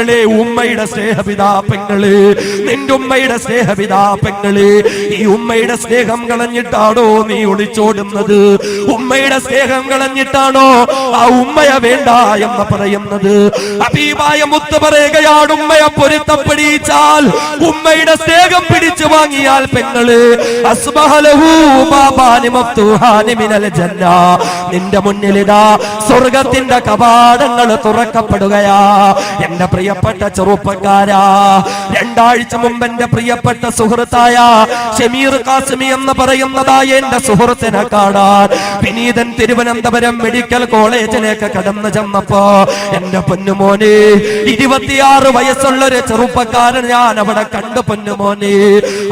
പെങ്ങളെ ഉമ്മയുടെ സ്നേഹപിതാ പെങ്ങൾ. നിന്റെ ഉമ്മയുടെ സ്നേഹപിതാപങ്ങൾ ഈ ഉമ്മയുടെ സ്നേഹം കളഞ്ഞിട്ടാണോ നീ ഒളിച്ചോടുന്നത്? ഉമ്മയുടെ സ്നേഹം കളഞ്ഞിട്ടാണോ ആ ഉമ്മയ വേണ്ട എന്ന് പറയുന്നത്? അബീബായ മുത്ത് പറയുകയാണ് ഉമ്മയെ പൊരുത്തപ്പെടിച്ചാൽ ഉമ്മയുടെ സ്നേഹം പിടിച്ചു വാങ്ങിയാൽ പെങ്ങൾ. നിന്റെ മുന്നിലിതാ സ്വർഗത്തിന്റെ കവാടങ്ങൾ തുറക്കപ്പെടുകയാ. എന്റെ പ്രിയപ്പെട്ട ചെറുപ്പക്കാരാ. രണ്ടാഴ്ച മുമ്പ് എന്റെ പ്രിയപ്പെട്ട സുഹൃത്തായ ഷമീർ കാസിമി എന്ന് പറയുന്നതായ എന്റെ സുഹൃത്തിനെ കാണാൻ. വിനീതൻ തിരുവനന്തപുരം മെഡിക്കൽ കോളേജിലേക്ക് കടന്നു ചെന്നപ്പോ എന്റെ പൊന്നുമോനെ ഇരുപത്തിയാറ് വയസ്സുള്ള ഒരു ചെറുപ്പക്കാരൻ ഞാൻ അവിടെ കണ്ടു പൊന്നുമോനെ.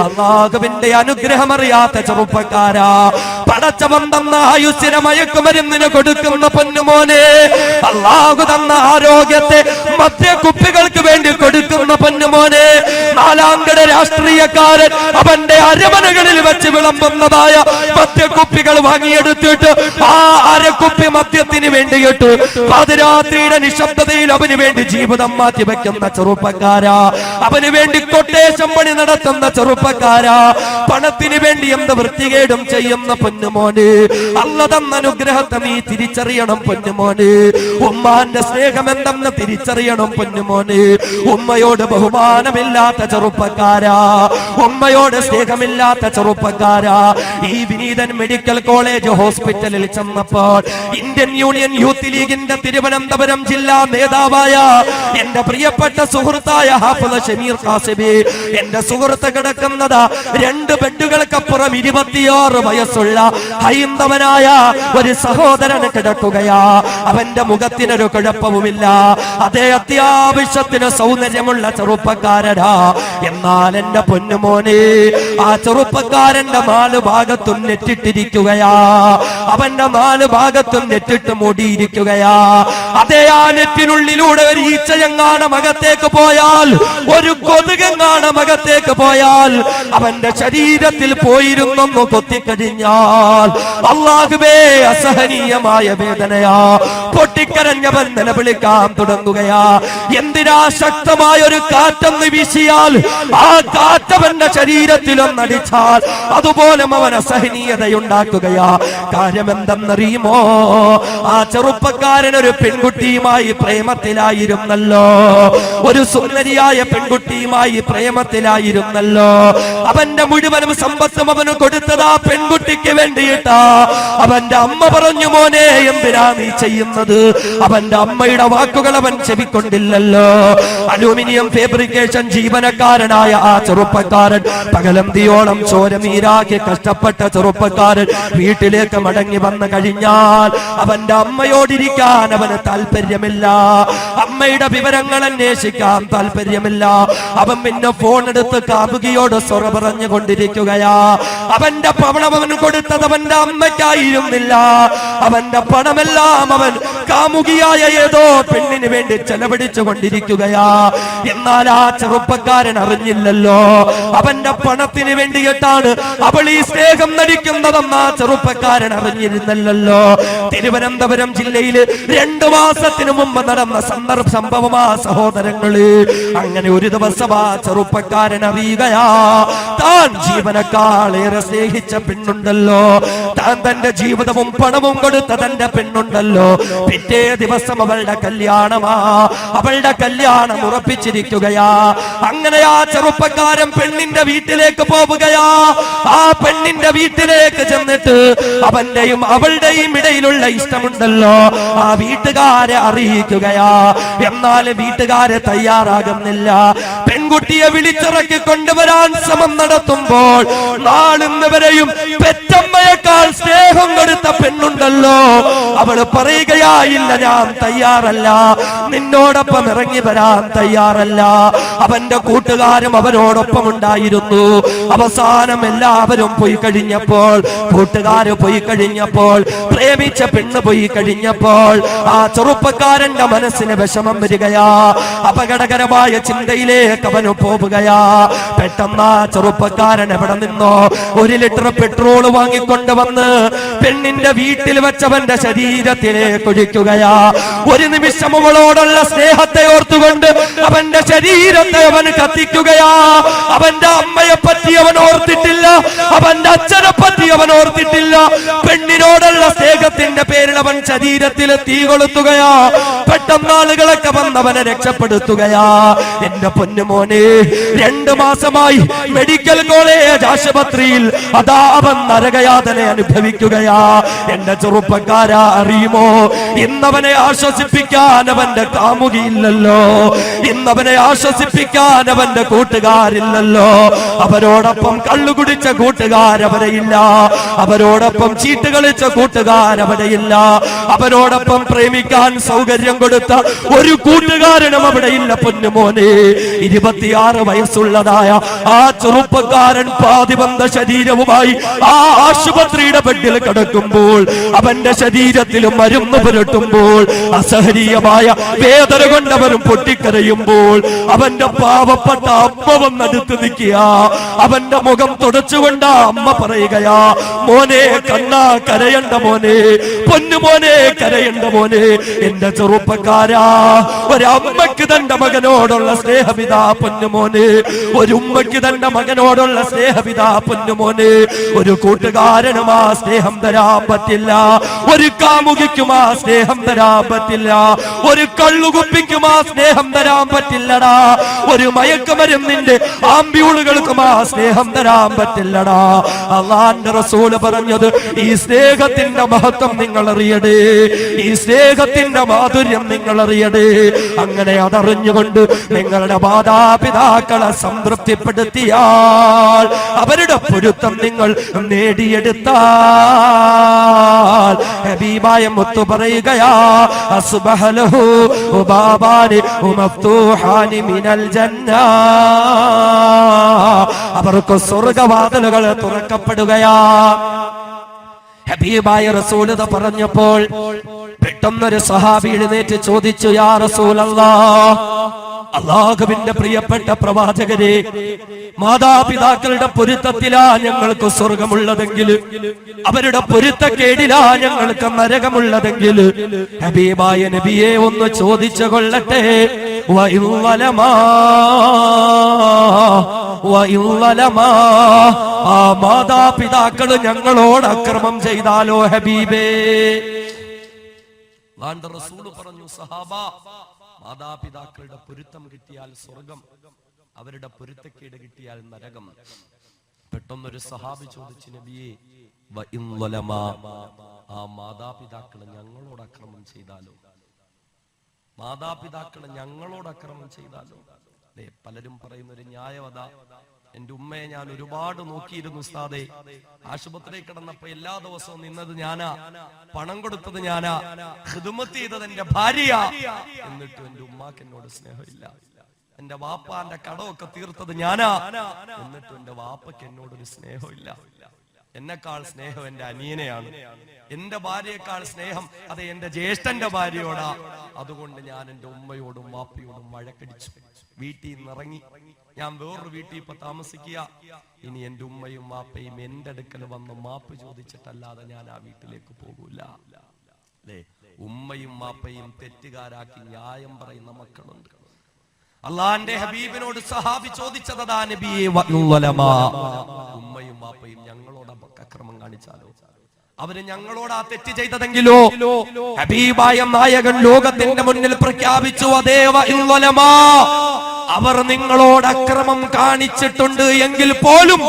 അള്ളാഹുവിന്റെ അനുഗ്രഹം അറിയാത്ത ചെറുപ്പക്കാരാ. പടച്ചവൻ തന്ന ആയുസ്സിനെ മയക്കുമരുന്നിന് കൊടുക്കുന്ന പൊന്നുമോനെ അള്ളാഹു തന്ന ആരോഗ്യത്തെ മദ്യക്കുപ്പികൾക്ക് വേണ്ടി കൊടുക്കുന്ന പൊന്നുമോനെ നാലാംകട രാഷ്ട്രീയക്കാരൻ അവന്റെ അരമനകളിൽ വെച്ച് വിളമ്പുന്നതായ മദ്യക്കുപ്പികൾ വാങ്ങിയെടുത്തിട്ട് ആ അരക്കുപ്പി മദ്യത്തിന് വേണ്ടിയിട്ട് പാതിരാത്രിയുടെ നിശബ്ദതയിൽ അവന് വേണ്ടി ജീവിതം മാറ്റി വെക്കുന്ന ചെറുപ്പക്കാരാ. അവന് വേണ്ടി കൊട്ടേശം പണി നടത്തുന്ന ചെറുപ്പക്കാരാ. പണത്തിന് വേണ്ടി എന്ത് വൃത്തികേടും ചെയ്യുന്ന പൊന്നുമോന്. അല്ല തന്ന അനുഗ്രഹത്തെ നീ തിരിച്ചറിയണം പൊന്നുമോന്. ഉമ്മാന്റെ സ്നേഹം എന്തെന്ന് തിരിച്ചറിയണം പൊന്നുമോന്. ഉമ്മയോട് ബഹുമാനമില്ലാത്ത ചെറുപ്പക്കാരാ. ഉമ്മയോട് സ്നേഹമില്ലാത്ത ചെറുപ്പക്കാരാ. ഈ വിനീതൻ മെഡിക്കൽ കോളേജ് ഹോസ്പിറ്റലിൽ ചെന്നപ്പോൾ ഇന്ത്യൻ യൂണിയൻ യൂത്ത് ലീഗിന്റെ തിരുവനന്തപുരം ജില്ലാ നേതാവായ എന്റെ പ്രിയപ്പെട്ട സുഹൃത്തായ ഹാഫുദ് ഷമീർ കാസിബി എന്റെ സുഹൃത്ത് കിടക്കുന്നത് രണ്ട് ബെഡുകൾക്കപ്പുറം ഇരുപത്തിയാറ് വയസ്സുള്ള ഹൈന്ദവനായ ഒരു സഹോദരൻ കിടക്കുകയാ. അവന്റെ മുഖത്തിനൊരു കുഴപ്പവുമില്ല. അതേ അത്യാവശ്യത്തിന് സൗന്ദര്യമുള്ള ചെറുപ്പക്കാരനാ. എന്നാൽ എന്റെ പൊന്നുമോനെ ആ ചെറുപ്പക്കാരന്റെ നാല് ഭാഗത്തും നെറ്റിട്ടിരിക്കുകയാ. അവന്റെ നാല് ഭാഗത്തും നെറ്റിട്ട് മൂടിയിരിക്കുകയാ. അതേ ആ നെറ്റിനുള്ളിലൂടെ ഒരു ഈച്ചയങ്ങാണ മകത്തേക്ക് പോയാൽ? ഒരു കൊതുകെങ്ങാണ് മകത്തേക്ക് പോയാൽ? അവന്റെ ശരീരത്തിൽ പോയിരുന്നൊന്ന് കൊത്തിക്കഴിഞ്ഞാൽ അള്ളാഹുബേ അസഹനീയമായ വേദനയാ. പൊട്ടിക്കരഞ്ഞവൻ നിലവിളിക്കാൻ തുടങ്ങുകയാ. എന്തിനാ ശക്തമായ ഒരു കാറ്റെന്ന് വീശിയാൽ ആ കാറ്റവന്റെ ശരീരത്തിലൊന്നടിച്ചാൽ അതുപോലെ അവൻ അസഹനീയതയുണ്ടാക്കുകയാ. കാര്യം എന്തെന്നറിയുമോ ആ ചെറുപ്പക്കാരൻ ഒരു പെൺകുട്ടിയുമായി പ്രേമത്തിലായിരുന്നല്ലോ. ഒരു സുന്ദരിയായ പെൺകുട്ടിയുമായി പ്രേമത്തിലായിരുന്നല്ലോ. അവന്റെ മുഴുവനും സമ്പത്തും അവന് കൊടുത്തത് ആ പെൺകുട്ടിക്ക് വേണ്ടിയിട്ടാ. അവന്റെ അമ്മ പറഞ്ഞു മോനെ എന്തിനാ നീ ചെയ്യുന്നത്? അവന്റെ അമ്മയുടെ വാക്കുകൾ അവൻ ചെവിക്കൊണ്ടില്ലല്ലോ. അലൂമിനിയം ഫാബ്രിക്കേഷൻ ജീവനക്കാരനായ ആ ചെറുപ്പക്കാരൻ. പകലന്തിയോളം ചോരനീരാക്കി കഷ്ടപ്പെട്ട ചെറുപ്പക്കാരൻ വീട്ടിലേക്ക് മടങ്ങി വന്നു കഴിഞ്ഞാൽ അവന്റെ അമ്മയോടിരിക്കാൻ അവന് താല്പര്യമില്ല അമ്മയുടെ വിവരങ്ങൾ അന്വേഷിക്കാൻ താല്പര്യമില്ല അവൻ പിന്നെ ഫോൺ എടുത്ത് കാമുകിയോട് സ്വറ പറഞ്ഞുകൊണ്ടിരിക്കുകയാ. അവന്റെ പണം അവൻ കൊടുത്തത് അവന്റെ അമ്മയ്ക്കായിരുന്നില്ല. അവന്റെ പണമെല്ലാം അവൻ കാമുകിയായ ഏതോ പെണ്ണിന് വേണ്ടി ചെലവഴിച്ചു കൊണ്ടിരിക്കുകയാ എന്നാൽ ആ ചെറുപ്പക്കാരൻ അറിഞ്ഞില്ലല്ലോ. അവന്റെ പണത്തിന് വേണ്ടിയിട്ടാണ് അവൾ ഈ സ്നേഹം നടിക്കുന്നതെന്ന് ആ ചെറുപ്പക്കാരൻ അറിഞ്ഞിരുന്നല്ലോ തിരുവനന്തപുരം ജില്ലയിൽ രണ്ടു മാസത്തിനു മുമ്പ് നടന്ന സന്ദർഭ സംഭവമാ സഹോദരങ്ങൾ. അങ്ങനെ ഒരു ദിവസം ആ ചെറുപ്പക്കാരൻ അറിയുകയാ. താൻ ജീവനക്കാളേറെ സ്നേഹിച്ച പെണ്ണുണ്ടല്ലോ. താൻ തന്റെ ജീവിതവും പണവും കൊടുത്ത തന്റെ പെണ്ണുണ്ടല്ലോ. പിറ്റേ ദിവസം അവളുടെ കല്യാണമാ. അവളുടെ കല്യാണം ഉറപ്പിച്ചിരിക്കുകയാ അങ്ങനെ ആ ചെറുപ്പക്കാരൻ പെണ്ണിന്റെ വീട്ടിലേക്ക് പോവുകയാ. ആ പെണ്ണിന്റെ വീട്ടിലേക്ക് ചെന്നിട്ട് അവന്റെയും അവളുടെയും ഇടയിലുള്ള ഇഷ്ടമുണ്ടല്ലോ. ആ വീട്ടുകാരെ അറിയിക്കുകയാ. എന്നാൽ വീട്ടുകാരെ തയ്യാറാകുന്നില്ല. പെൺകുട്ടിയെ വിളിച്ചിറക്കി കൊണ്ടുവരാൻ ശ്രമം നടത്തുമ്പോൾ നാളിന്നവരെയും പെറ്റമ്മയേക്കാൾ സ്നേഹം കൊടുത്ത പെണ്ണുണ്ടല്ലോ. അവൾ പറയുകയായില്ല ഞാൻ തയ്യാറല്ല. നിന്നോടൊപ്പം ഇറങ്ങി വരാൻ തയ്യാറല്ല. അവന്റെ കൂട്ടുകാരും അവരോടൊപ്പം ഉണ്ടായിരുന്നു. അവസാനം എല്ലാവരും പോയി കഴിഞ്ഞപ്പോൾ കൂട്ടുകാര് പോയി കഴിഞ്ഞപ്പോൾ പ്രേമിച്ച പെണ്ണ് പോയി കഴിഞ്ഞപ്പോൾ ആ ചെറുപ്പക്കാരന്റെ മനസ്സിന് വിഷമം വരികയാ. അപകടകരമായ ചിന്തയിലേക്ക് അവന് പോവുകയാ. പെട്ടെന്ന് ചെറുപ്പക്കാരൻ എവിടെ നിന്നോ ഒരു ലിറ്റർ പെട്രോൾ വാങ്ങിക്കൊണ്ട് വന്ന് പെണ്ണിന്റെ വീട്ടിൽ വെച്ചവന്റെ ശരീരത്തിലേക്ക് ഒഴിക്കുകയാ. ഒരു നിമിഷം അവളോടുള്ള സ്നേഹത്തെ ഓർത്തുകൊണ്ട് അവന്റെ ശരീരത്തെ അവൻ കത്തിക്കുകയാ. അവന്റെ അമ്മയെ പറ്റി അവൻ ഓർത്തിട്ടില്ല. അവന്റെ അച്ഛനെ പറ്റി അവൻ ഓർത്തിട്ടില്ല. പെണ്ണിനോടുള്ള സ്നേഹത്തിന്റെ പേരിൽ അവൻ ശരീരത്തിൽ തീ കൊളുത്തുകയാ. പെട്ടെന്ന് ആളുകളൊക്കെ വന്നവനെ രക്ഷപ്പെടുത്തുകയാ. എന്റെ പൊന്നുമോനെ രണ്ടു മാസമായി മെഡിക്കൽ കോളേജ് ആശുപത്രിയിൽ അതാ അവൻ നരകയാതനെ അനുഭവിക്കുകയാ. എന്റെ ചെറുപ്പക്കാരാ അറിയുമോ? ഇന്നവനെ ആശ്വസിപ്പിക്കാൻ അവന്റെ കാമുകിയില്ലല്ലോ. ഇന്നവനെ ആശ്വസിപ്പിക്കാൻ അവന്റെ കൂട്ടുകാരില്ലല്ലോ. അവരോടൊപ്പം കള്ളു കൂട്ടുകാരവരെയില്ല അവരോടൊപ്പം ചീട്ട് കളിച്ച കൂട്ടുകാരവരെയില്ല അവരോടൊപ്പം പ്രേമിക്കാൻ സൗകര്യം കൊടുത്ത ഒരു കൂട്ടുകാരനും അവിടെയില്ല പൊന്നുമോനെ. ഇരുപത്തിയാറ് വയസ്സുള്ളതായ ആ ചെറുപ്പക്കാരൻ പാതിബന്ധ ശരീരവുമായി ആ ആശുപത്രിയുടെ ബെഡിൽ കിടക്കുമ്പോൾ അവന്റെ ശരീരത്തിൽ മരുന്ന് പുരട്ടുമ്പോൾ അസഹനീയമായ വേദന കൊണ്ടവരും പൊട്ടിക്കരയുമ്പോൾ അവന്റെ പാവപ്പെട്ട അമ്മ വന്നടുത്ത് നിൽക്കുക. അവന്റെ മുഖം തുടച്ചുകൊണ്ട് ആ അമ്മ പറയുകയാ മോനെ കണ്ണാ കരയണ്ട മോനെ പൊന്നുമോനെ കരയണ്ട മോനെ എന്റെ ചെറുപ്പക്കാരാ ഒരമ്മക്ക് തന്റെ മകനോടുള്ള സ്നേഹപിതാ പൊന്നുമോനെ ഒരു ഉമ്മയ്ക്ക് തന്റെ മകനോടുള്ള സ്നേഹപിതാ പൊന്നുമോനെ ഒരു കൂട്ടുകാരനും ആ സ്നേഹം തരാൻ പറ്റില്ല ഒരു കാമുകിക്കും ആ സ്നേഹം തരാൻ പറ്റില്ല ഒരു കള്ളുകുപ്പിക്കും ആ സ്നേഹം തരാൻ പറ്റില്ലടാ ഒരു മയക്കുമരുന്നിന്റെ ആംബ്യൂളുകൾക്കും ആ സ്നേഹം തരാൻ പറ്റില്ലടാ അള്ളാന്റെ റസൂൽ പറഞ്ഞത് ഈ സ്നേഹത്തിന്റെ മഹത്വം നിങ്ങൾ അറിയടേ ഈ സ്നേഹത്തിന്റെ മാധുര്യം നിങ്ങൾ അറിയടേ അങ്ങനെ അതറിഞ്ഞുകൊണ്ട് നിങ്ങളുടെ മാതാപിതാക്കളെ സംതൃപ്തിപ്പെടുത്തിയാൽ അവരുടെ പൊരുത്തം നിങ്ങൾ നേടിയെടുത്താൽ. ഹബീബായ മുത്തു പറയുകയാ അസ്ബഹലഹു മിനൽ ജന്ന. അവർക്ക് സ്വർഗവാതിലുകൾ തുറക്കപ്പെടുകയാ. ഹബീബായ റസൂലത പറഞ്ഞപ്പോൾ പെട്ടെന്നൊരു സഹാബി എഴുന്നേറ്റ് ചോദിച്ചു യാ റസൂലല്ലാ അള്ളാഹുവിന്റെ പ്രിയപ്പെട്ട പ്രവാചകരെ മാതാപിതാക്കളുടെ പൊരുത്തത്തിലാ ഞങ്ങൾക്ക് സ്വർഗമുള്ളതെങ്കിൽ അവരുടെ പൊരുത്തക്കേടിലാ ഞങ്ങൾക്ക് നരകമുള്ളതെങ്കിൽ ഹബീബായ നബിയെ ഒന്ന് ചോദിച്ചു കൊള്ളട്ടെ. വയുവലമാ ആ മാതാപിതാക്കൾ ഞങ്ങളോട് അക്രമം ചെയ്താലോ ഹബീബേ? പറഞ്ഞു സഹാബ മാതാപിതാക്കളുടെ പൊരുത്തം കിട്ടിയാൽ സ്വർഗം അവരുടെ പൊരുത്തക്കേട് കിട്ടിയാൽ നരകം. പെട്ടെന്നൊരു സഹാബി ചോദിച്ചു നബിയെ ആ മാതാപിതാക്കളെ ഞങ്ങളോട് അക്രമം ചെയ്താലോ? മാതാപിതാക്കളെ ഞങ്ങളോട് അക്രമം ചെയ്താലോ? പലരും പറയുന്ന ഒരു ന്യായവത. എന്റെ ഉമ്മയെ ഞാൻ ഒരുപാട് നോക്കിയിരുന്നു ഉസ്താദെ. ആശുപത്രിയിൽ കിടന്നപ്പോ എല്ലാ ദിവസവും നിന്നത് ഞാനാ. പണം കൊടുത്തത് ഞാനാ. ഹിദുമത്ത് ചെയ്തത് എന്റെ ഭാര്യ എന്നിട്ടും എന്റെ ഉമ്മാക്ക് എന്നോട് സ്നേഹമില്ല. എന്റെ വാപ്പാന്റെ കടമൊക്കെ തീർത്തത് ഞാനാ. എന്നിട്ടും എന്റെ വാപ്പയ്ക്ക് എന്നോടൊരു സ്നേഹമില്ല. എന്നെക്കാൾ സ്നേഹം എന്റെ അനിയനെയാണ്. എന്റെ ഭാര്യയെക്കാൾ സ്നേഹം അത് എന്റെ ജ്യേഷ്ഠന്റെ ഭാര്യയോടാ. അതുകൊണ്ട് ഞാൻ എന്റെ ഉമ്മയോടും വാപ്പയോടും വഴക്കടിച്ചു. വീട്ടിൽ നിന്ന് ഇറങ്ങി. ഞാൻ വേറൊരു വീട്ടിൽ ഇപ്പൊ താമസിക്കുക. ഇനി എന്റെ ഉമ്മയും വാപ്പയും എന്റെ അടുക്കൽ വന്ന് മാപ്പ് ചോദിച്ചിട്ടല്ലാതെ ഞാൻ ആ വീട്ടിലേക്ക് പോകൂല. അല്ലേ ഉമ്മയും വാപ്പയും തെറ്റുകാരാക്കി ന്യായം പറയുന്ന മക്കളുണ്ട്. അള്ളാന്റെ ഹബീബിനോട് സഹാബി ചോദിച്ചതാ നബിയെ. ഉമ്മയും വാപ്പയും ഞങ്ങളോട് അപ- അക്രമം കാണിച്ചാലോ? അവർ ഞങ്ങളോട് ആ തെറ്റ് ചെയ്തതെങ്കിലോ? ഹബീബായ നായകൻ ലോകത്തിന്റെ മുന്നിൽ പ്രഖ്യാപിച്ചു അതേ. അവർ നിങ്ങളോട് അക്രമം കാണിച്ചിട്ടുണ്ട് എങ്കിൽ പോലും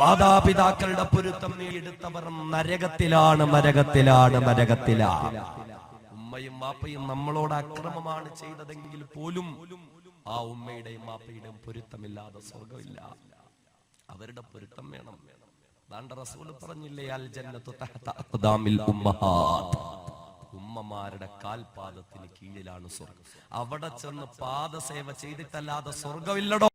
മാതാപിതാക്കളുടെ പൊരുത്തം എടുത്തവർ നരകത്തിലാണ് നരകത്തിലാണ് നരകത്തിലാണ് ഉമ്മയും മാപ്പയും നമ്മളോട് അക്രമമാണ് ചെയ്തതെങ്കിൽ പോലും ആ ഉമ്മയുടെയും വാപ്പയുടെയും പൊരുത്തമില്ലാതെ സ്വർഗമില്ല അവരുടെ പൊരുത്തം വേണം. ദാണ്ട റസൂൽ പറഞ്ഞില്ലേ അൽ ജന്നത്തു തഹത അഖ്ദാമിൽ ഉമ്മഹാത്ത് ഉമ്മമാരുടെ കാൽപാദത്തിന് കീഴിലാണ് സ്വർഗം അവിടെ ചെന്ന് പാദസേവ ചെയ്തിട്ടല്ലാതെ സ്വർഗമില്ലടോ